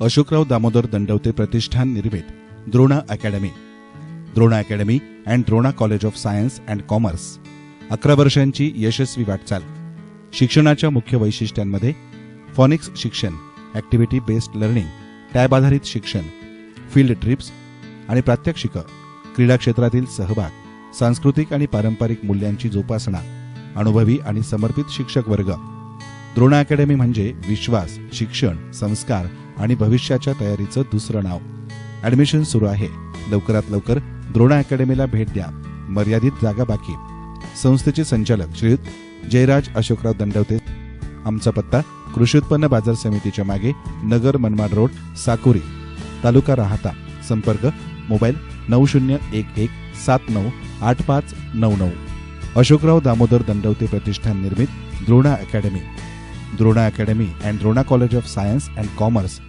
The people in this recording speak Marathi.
अशोकराव दामोदर दंडवते प्रतिष्ठान निर्मित Drona academy. Drona academy and Drona college of science and commerce. अकरा वर्षांची यशस्वी वाटचाल. शिक्षणाच्या मुख्य वैशिष्ट्यांमध्ये फॉनिक्स शिक्षण ॲक्टिव्हिटी बेस्ड लर्निंग टॅब आधारित शिक्षण फील्ड ट्रिप्स आणि प्रात्यक्षिक क्रीडा क्षेत्रातील सहभाग सांस्कृतिक आणि पारंपरिक मूल्यांची जोपासना अनुभवी आणि समर्पित शिक्षक वर्ग. द्रोणा अकॅडमी म्हणजे विश्वास शिक्षण संस्कार आणि भविष्याच्या तयारीचं दुसरं नाव. ऍडमिशन सुरू आहे. लवकरात लवकर द्रोणा अकॅडमीला भेट द्या. मर्यादित जागा बाकी. संस्थेचे संचालक श्रीयुत जयराज अशोकराव दंडवते. आमचा पत्ता कृषी उत्पन्न बाजार समितीच्या मागे नगर मनमाड रोड साकुरी. तालुका राहता. संपर्क मोबाईल नऊ शून्य एक एक सात नऊ आठ पाच नऊ नऊ. अशोकराव दामोदर दंडवते प्रतिष्ठान निर्मित Drona academy Drona academy and Drona college of science and commerce